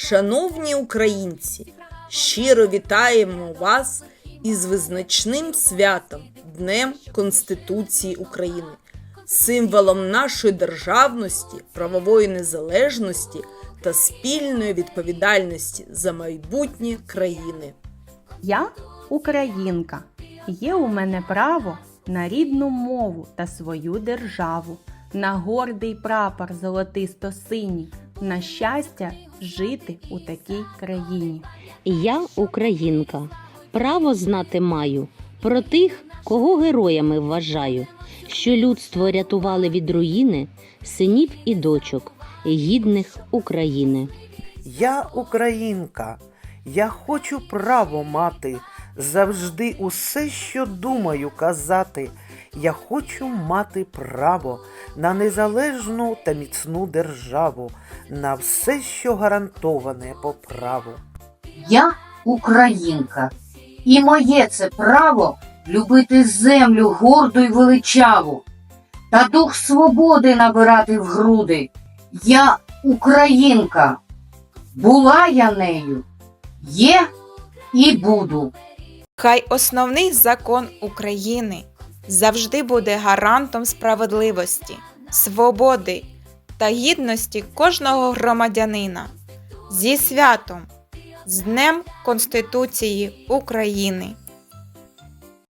Шановні українці, щиро вітаємо вас із визначним святом Днем Конституції України, символом нашої державності, правової незалежності та спільної відповідальності за майбутнє країни. Я українка. Є у мене право на рідну мову та свою державу, на гордий прапор золотисто-синій, на щастя жити у такій країні. Я українка. Право знати маю про тих, кого героями вважаю, що людство рятували від руїни, синів і дочок, гідних України. Я українка, я хочу право мати, завжди усе, що думаю, казати. Я хочу мати право на незалежну та міцну державу, на все, що гарантоване по праву. Я українка, і моє це право любити землю горду й величаву, та дух свободи набирати в груди. Я українка, була я нею, є і буду. Хай основний закон України завжди буде гарантом справедливості, свободи та гідності кожного громадянина. Зі святом, з Днем Конституції України!